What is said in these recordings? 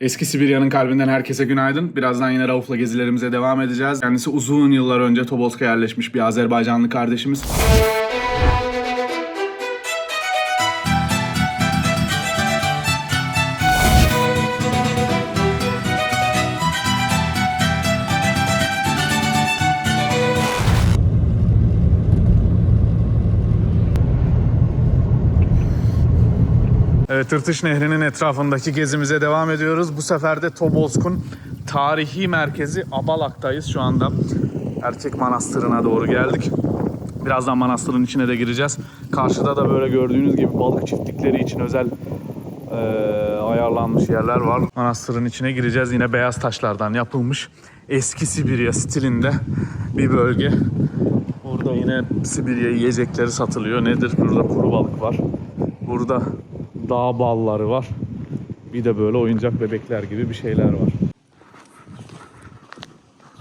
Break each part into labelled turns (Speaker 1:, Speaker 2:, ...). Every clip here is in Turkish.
Speaker 1: Eski Sibirya'nın kalbinden herkese günaydın. Birazdan yine Rauf'la gezilerimize devam edeceğiz. Kendisi uzun yıllar önce Tobolsk'a yerleşmiş bir Azerbaycanlı kardeşimiz. Tırtış Nehri'nin etrafındaki gezimize devam ediyoruz. Bu sefer de Tobolsk'un tarihi merkezi Abalak'tayız şu anda. Erkek Manastırı'na doğru geldik. Birazdan manastırın içine de gireceğiz. Karşıda da böyle gördüğünüz gibi balık çiftlikleri için özel eee, ayarlanmış yerler var. Manastırın içine gireceğiz. Yine beyaz taşlardan yapılmış eski Sibirya stilinde bir bölge. Burada yine Sibirya yiyecekleri satılıyor. Nedir? Burada kuru balık var. Burada dağ balları var. Bir de böyle oyuncak bebekler gibi bir şeyler var.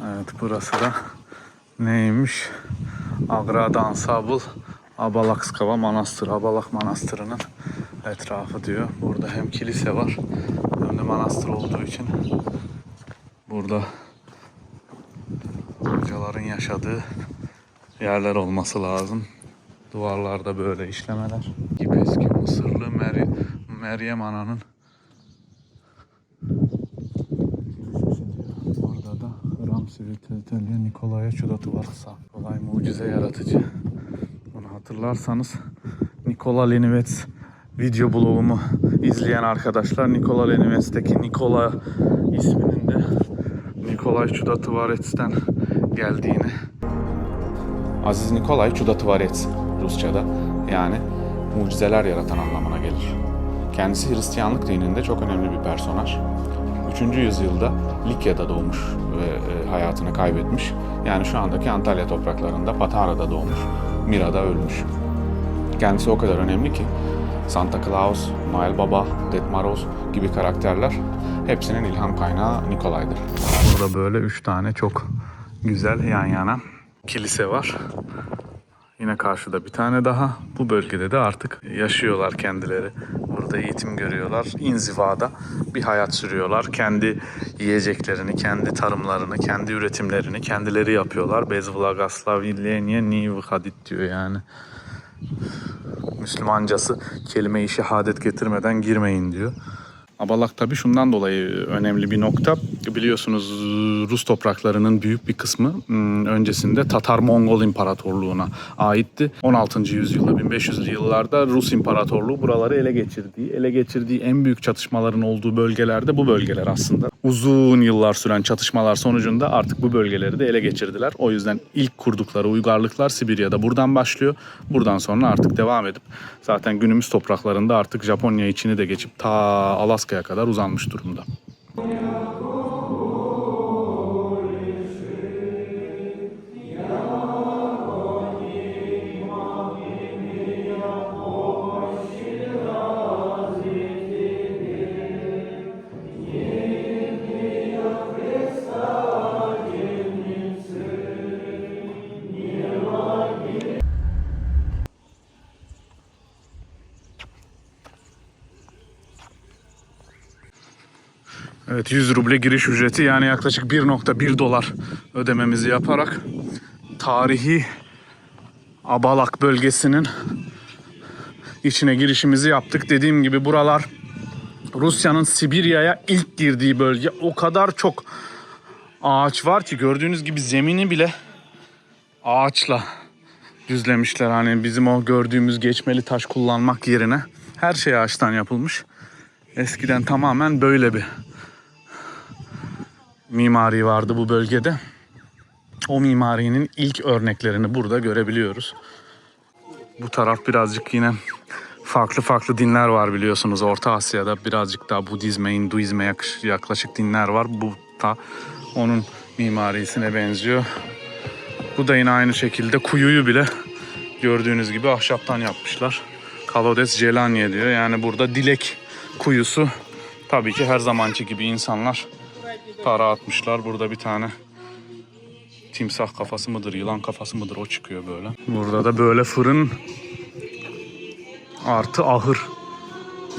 Speaker 1: Evet burası da neymiş? Agrada Ansabul Abalakskava Manastırı. Abalak Manastırı'nın etrafı diyor. Burada hem kilise var hem de manastır olduğu için burada hocaların yaşadığı yerler olması lazım. Duvarlarda böyle işlemeler. Gibi eski Mısırlı Mery- Meryem Ana'nın Orada da Hram Svetotelya Nikolaya Çudatı varsa. Kolay mucize yaratıcı. Bunu hatırlarsanız Nikola Lenivets video blogumu izleyen arkadaşlar Nikola Lenivets'teki Nikola isminin de Nikolay Çudatıvarets'ten geldiğini Aziz Nikolay Çudatıvarets Rusça'da yani mucizeler yaratan anlamına gelir. Kendisi Hristiyanlık dininde çok önemli bir personaj. 3. yüzyılda Likya'da doğmuş ve e, hayatını kaybetmiş. Yani şu andaki Antalya topraklarında Patara'da doğmuş. Mira'da ölmüş. Kendisi o kadar önemli ki Santa Claus, Noel Baba, Ded Moroz gibi karakterler hepsinin ilham kaynağı Nikolay'dır. Burada böyle üç tane çok güzel yan yana kilise var. Yine karşıda bir tane daha. Bu bölgede de artık yaşıyorlar kendileri. Burada eğitim görüyorlar. İnzivada bir hayat sürüyorlar. Kendi yiyeceklerini, kendi tarımlarını, kendi üretimlerini kendileri yapıyorlar. Bez vlagaslavilleniye ni vhadit diyor yani. Müslümancası kelime-i şehadet getirmeden girmeyin diyor. Abalak tabi şundan dolayı önemli bir nokta. Biliyorsunuz Rus topraklarının büyük bir kısmı hmm, öncesinde Tatar-Mongol İmparatorluğu'na aitti. 16. yüzyılda 1500'lü yıllarda Rus İmparatorluğu buraları ele geçirdiği, ele geçirdiği en büyük çatışmaların olduğu bölgelerde bu bölgeler aslında. Uzun yıllar süren çatışmalar sonucunda artık bu bölgeleri de ele geçirdiler. O yüzden ilk kurdukları uygarlıklar Sibirya'da buradan başlıyor. Buradan sonra artık devam edip zaten günümüz topraklarında artık Japonya içini de geçip ta Alaska'ya kadar uzanmış durumda. Evet 100 ruble giriş ücreti yani yaklaşık 1.1 dolar ödememizi yaparak tarihi Abalak bölgesinin içine girişimizi yaptık. Dediğim gibi buralar Rusya'nın Sibirya'ya ilk girdiği bölge. O kadar çok ağaç var ki gördüğünüz gibi zemini bile ağaçla düzlemişler. Hani bizim o gördüğümüz geçmeli taş kullanmak yerine her şey ağaçtan yapılmış. Eskiden tamamen böyle bir mimari vardı bu bölgede. O mimarinin ilk örneklerini burada görebiliyoruz. Bu taraf birazcık yine farklı farklı dinler var biliyorsunuz. Orta Asya'da birazcık daha Budizme, Hinduizme yaklaşık dinler var. Bu da onun mimarisine benziyor. Bu da yine aynı şekilde kuyuyu bile gördüğünüz gibi ahşaptan yapmışlar. Kalodes Jelanye diyor. Yani burada dilek kuyusu. Tabii ki her zamanki gibi insanlar para atmışlar. Burada bir tane timsah kafası mıdır, yılan kafası mıdır o çıkıyor böyle. Burada da böyle fırın artı ahır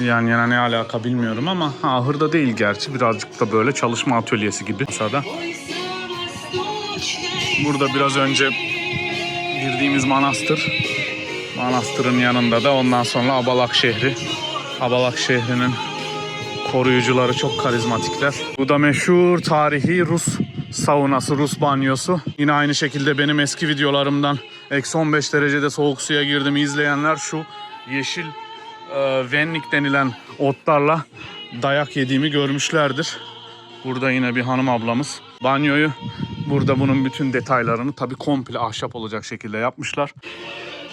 Speaker 1: Yan yana ne alaka bilmiyorum ama ahırda değil gerçi. Birazcık da böyle çalışma atölyesi gibi masada. Burada biraz önce girdiğimiz manastır. Manastırın yanında da ondan sonra Abalak şehri. Abalak şehrinin koruyucuları çok karizmatikler. Bu da meşhur tarihi Rus saunası, Rus banyosu. Yine aynı şekilde benim eski videolarımdan eksi 15 derecede soğuk suya girdim izleyenler şu yeşil e, venlik denilen otlarla dayak yediğimi görmüşlerdir. Burada yine bir hanım ablamız banyoyu burada bunun bütün detaylarını tabii komple ahşap olacak şekilde yapmışlar.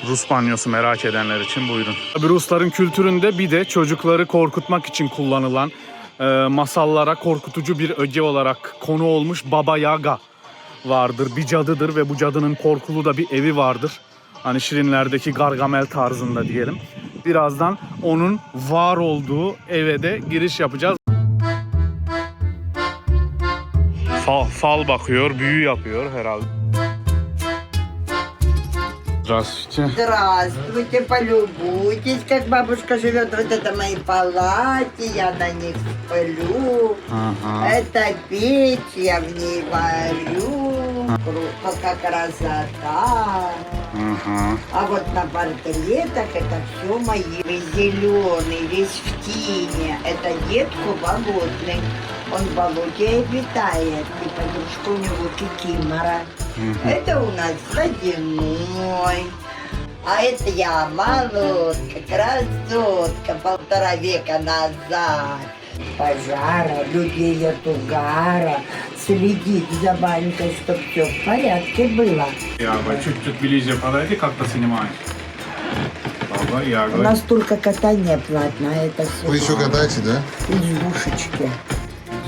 Speaker 1: Rus banyosu merak edenler için buyurun. Tabii Rusların kültüründe bir de çocukları korkutmak için kullanılan e, masallara korkutucu bir öge olarak konu olmuş Baba Yaga vardır. Bir cadıdır ve bu cadının korkulu da bir evi vardır. Hani Şirinler'deki Gargamel tarzında diyelim. Birazdan onun var olduğu eve de giriş yapacağız. Fal, fal bakıyor, büyü yapıyor herhalde. Здравствуйте.
Speaker 2: Здравствуйте, полюбуйтесь, как бабушка живет вот это в моей палате, я на них сплю.
Speaker 1: Ага.
Speaker 2: Это печь, я в ней варю. Как красота.
Speaker 1: Ага.
Speaker 2: А вот на портретах это все мои. Весь зеленый, весь в тине. Это дед болотный. Он в болоте обитает. И подружка у него кикимора. Это у нас водяной. А это я молодка, красотка, полтора века назад. Пожара, людей от угара, следит за банькой, чтоб все в порядке было.
Speaker 1: Яга, чуть-чуть ближе подойди, как-то снимаешь. Баба
Speaker 2: У нас только катание платное, это все
Speaker 3: Вы еще катаете, да?
Speaker 2: избушечки.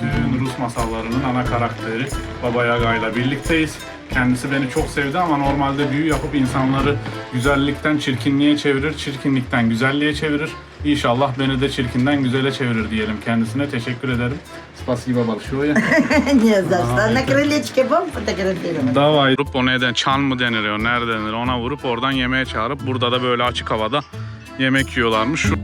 Speaker 1: Bütün Rus masallarının ana karakteri Baba Yaga ile birlikteyiz. Kendisi beni çok sevdi ama normalde büyü yapıp insanları güzellikten çirkinliğe çevirir, çirkinlikten güzelliğe çevirir. İnşallah beni de çirkinden güzele çevirir diyelim kendisine. Teşekkür ederim. Spasiba большое.
Speaker 2: Не за что. На крылечке будем фотографировать?
Speaker 1: Davay vurup o neden çan mı deniliyor, nerede denir ona vurup oradan yemeğe çağırıp burada da böyle açık havada yemek yiyorlarmış. Şu-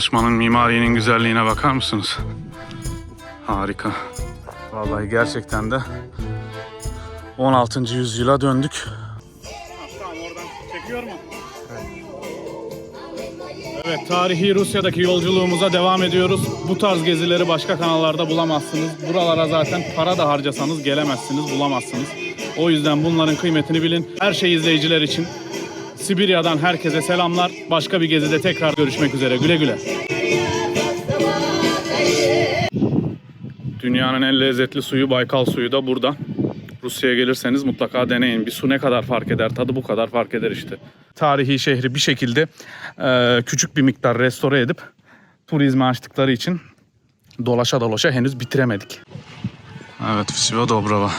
Speaker 1: Çalışmanın mimarinin güzelliğine bakar mısınız? Harika. Vallahi gerçekten de 16. yüzyıla döndük. Tamam oradan çekiyor mu? Evet, tarihi Rusya'daki yolculuğumuza devam ediyoruz. Bu tarz gezileri başka kanallarda bulamazsınız. Buralara zaten para da harcasanız gelemezsiniz, bulamazsınız. O yüzden bunların kıymetini bilin. Her şey izleyiciler için. Sibirya'dan herkese selamlar. Başka bir gezide tekrar görüşmek üzere. Güle güle. Dünyanın en lezzetli suyu Baykal suyu da burada. Rusya'ya gelirseniz mutlaka deneyin. Bir su ne kadar fark eder? Tadı bu kadar fark eder işte. Tarihi şehri bir şekilde e, küçük bir miktar restore edip turizme açtıkları için dolaşa dolaşa henüz bitiremedik. Evet, Vsiva Dobrava.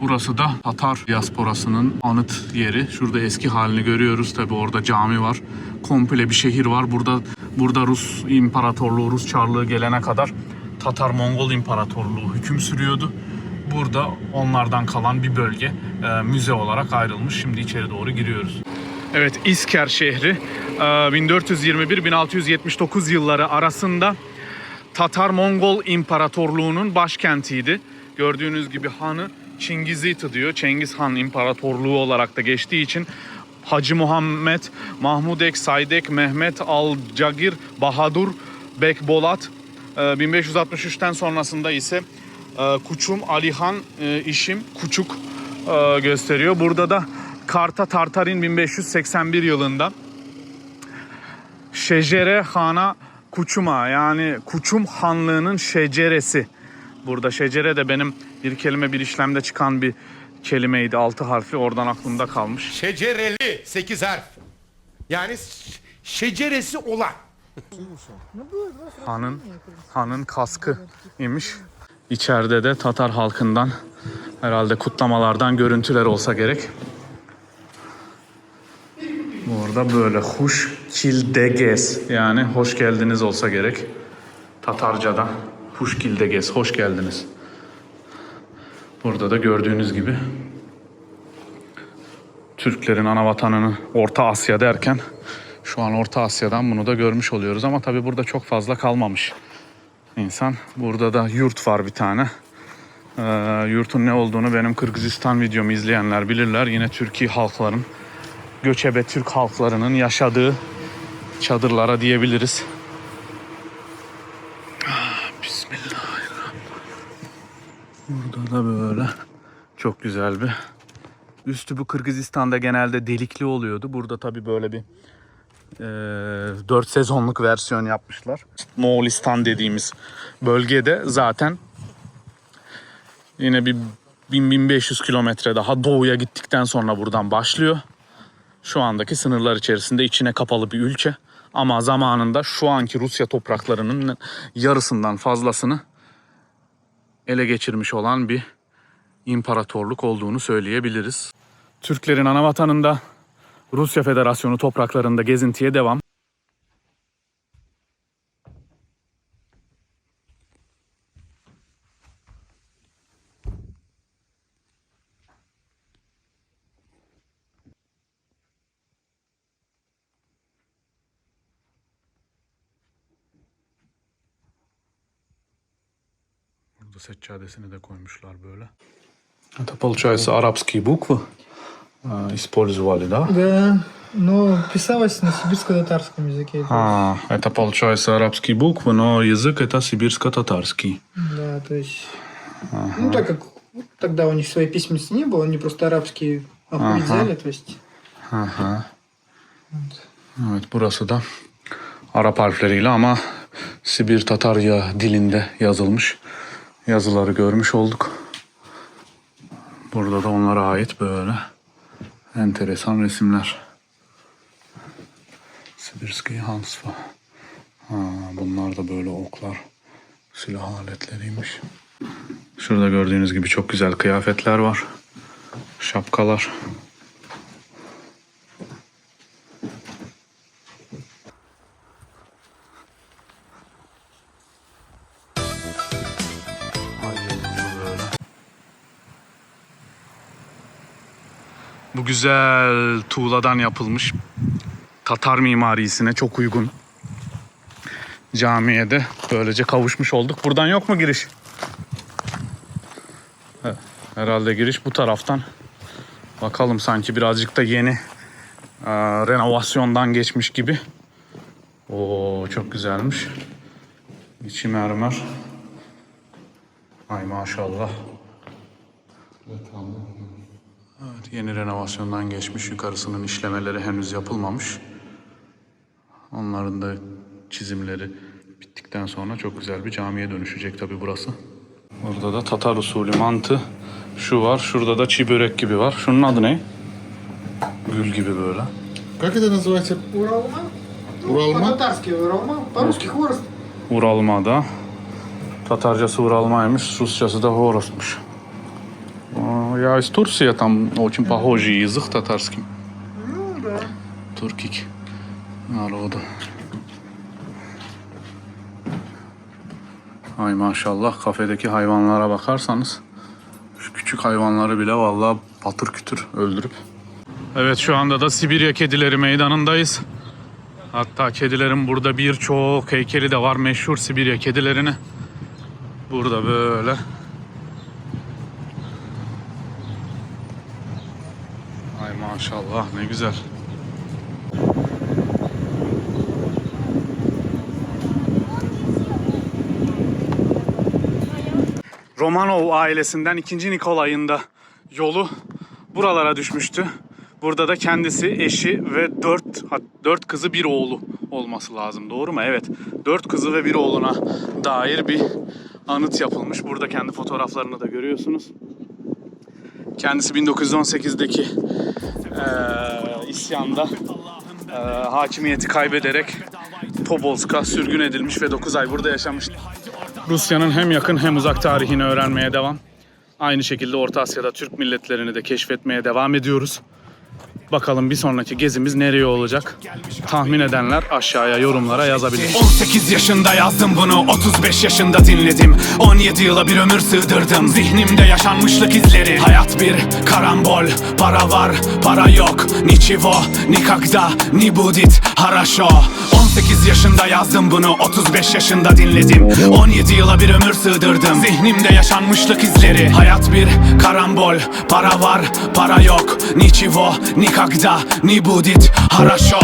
Speaker 1: Burası da Tatar diasporasının anıt yeri. Şurada eski halini görüyoruz. Tabi orada cami var. Komple bir şehir var. Burada burada Rus İmparatorluğu, Rus Çarlığı gelene kadar Tatar-Mongol İmparatorluğu hüküm sürüyordu. Burada onlardan kalan bir bölge e, müze olarak ayrılmış. Şimdi içeri doğru giriyoruz. Evet, İsker şehri e, 1421-1679 yılları arasında Tatar-Mongol İmparatorluğu'nun başkentiydi. Gördüğünüz gibi hanı Çingiziti diyor. Cengiz Han İmparatorluğu olarak da geçtiği için Hacı Muhammed, Mahmudek, Saydek, Mehmet Al-Cagir, Bahadur, Bekbolat. Ee, 1563'ten sonrasında ise e, Kuçum, Alihan, e, İşim, Kuçuk e, gösteriyor. Burada da Karta Tartarin 1581 yılında Şecere Hana Kuçuma yani Kuçum Hanlığı'nın şeceresi. Burada şecere de benim bir kelime bir işlemde çıkan bir kelimeydi. Altı harfli oradan aklımda kalmış.
Speaker 4: Şecereli 8 harf. Yani ş- şeceresi olan.
Speaker 1: Hanın hanın kaskı imiş. İçeride de Tatar halkından herhalde kutlamalardan görüntüler olsa gerek. Bu arada böyle huş Huşkildeges yani hoş geldiniz olsa gerek. Tatarca'da Huşkildeges hoş geldiniz. Burada da gördüğünüz gibi Türklerin ana vatanını Orta Asya derken şu an Orta Asya'dan bunu da görmüş oluyoruz ama tabii burada çok fazla kalmamış insan. Burada da yurt var bir tane. Ee, yurtun ne olduğunu benim Kırgızistan videomu izleyenler bilirler. Yine Türkiye halkların, göçebe Türk halklarının yaşadığı çadırlara diyebiliriz. Ah, Bismillahirrahmanirrahim. Burada da böyle çok güzel bir Üstü bu Kırgızistan'da genelde delikli oluyordu. Burada tabii böyle bir e, 4 sezonluk versiyon yapmışlar. Moğolistan dediğimiz bölgede zaten yine bir 1000-1500 kilometre daha doğuya gittikten sonra buradan başlıyor. Şu andaki sınırlar içerisinde içine kapalı bir ülke. Ama zamanında şu anki Rusya topraklarının yarısından fazlasını ele geçirmiş olan bir imparatorluk olduğunu söyleyebiliriz. Türklerin ana vatanında Rusya Federasyonu topraklarında gezintiye devam. Burada seccadesini de koymuşlar böyle. Это получается арабские буквы а, использовали, да?
Speaker 3: Да, но писалось на сибирско-татарском языке.
Speaker 1: А, это получается арабские буквы, но язык это сибирско-татарский.
Speaker 3: Да, то есть... Ну, так как тогда у них своей письменности не было, они просто алфавит
Speaker 1: Ага.
Speaker 3: взяли, то есть...
Speaker 1: Aha. Evet burası da Arap harfleriyle ama Sibir Tatarya dilinde yazılmış yazıları görmüş olduk. Burada da onlara ait böyle enteresan resimler. Sibirski Hansva. Ha, bunlar da böyle oklar, silah aletleriymiş. Şurada gördüğünüz gibi çok güzel kıyafetler var. Şapkalar. Güzel tuğladan yapılmış Tatar mimarisine çok uygun camiye de böylece kavuşmuş olduk. Buradan yok mu giriş? Herhalde giriş bu taraftan. Bakalım sanki birazcık da yeni e, renovasyondan geçmiş gibi. Oo çok güzelmiş. İçi mermer. Ay maşallah. Evet, yeni renovasyondan geçmiş. Yukarısının işlemeleri henüz yapılmamış. Onların da çizimleri bittikten sonra çok güzel bir camiye dönüşecek tabi burası. Burada da Tatar usulü mantı. Şu var. Şurada da çiğ börek gibi var. Şunun adı ne? Gül gibi böyle.
Speaker 5: Как это называется?
Speaker 3: Уралма?
Speaker 5: Уралма?
Speaker 3: По-татарски уралма, по-русски хворост.
Speaker 1: Uralma'da. Tatarcası Уралмa'ymış, Rusçası da Horos'muş. А, Я из Турции, там очень похожий язык татарским.
Speaker 3: Ну, да.
Speaker 1: Туркik народу. Ay maşallah kafedeki hayvanlara bakarsanız şu küçük hayvanları bile vallahi patır kütür öldürüp. Evet şu anda da Sibirya Kedileri Meydanı'ndayız. Hatta kedilerin burada birçok heykeli de var meşhur Sibirya kedilerini. Burada böyle. maşallah ne güzel. Romanov ailesinden 2. Nikolay'ın da yolu buralara düşmüştü. Burada da kendisi, eşi ve 4 4 kızı bir oğlu olması lazım. Doğru mu? Evet. 4 kızı ve bir oğluna dair bir anıt yapılmış. Burada kendi fotoğraflarını da görüyorsunuz. Kendisi 1918'deki eee isyanda eee, hakimiyeti kaybederek Tobolsk'a sürgün edilmiş ve 9 ay burada yaşamış. Rusya'nın hem yakın hem uzak tarihini öğrenmeye devam. Aynı şekilde Orta Asya'da Türk milletlerini de keşfetmeye devam ediyoruz.
Speaker 6: Bakalım bir sonraki gezimiz nereye olacak? Tahmin edenler aşağıya yorumlara yazabilir.
Speaker 1: 18 yaşında yazdım bunu 35 yaşında dinledim. 17 yıla bir ömür sığdırdım. Zihnimde yaşanmışlık izleri. Hayat bir karambol Para var para yok. Niçivo nikakda ni budit haraşo 18 yaşında yazdım bunu 35 yaşında dinledim. 17 yıla bir ömür sığdırdım. Zihnimde yaşanmışlık izleri. Hayat bir karambol Para var para yok. Niçivo nikakda ni budit haraşo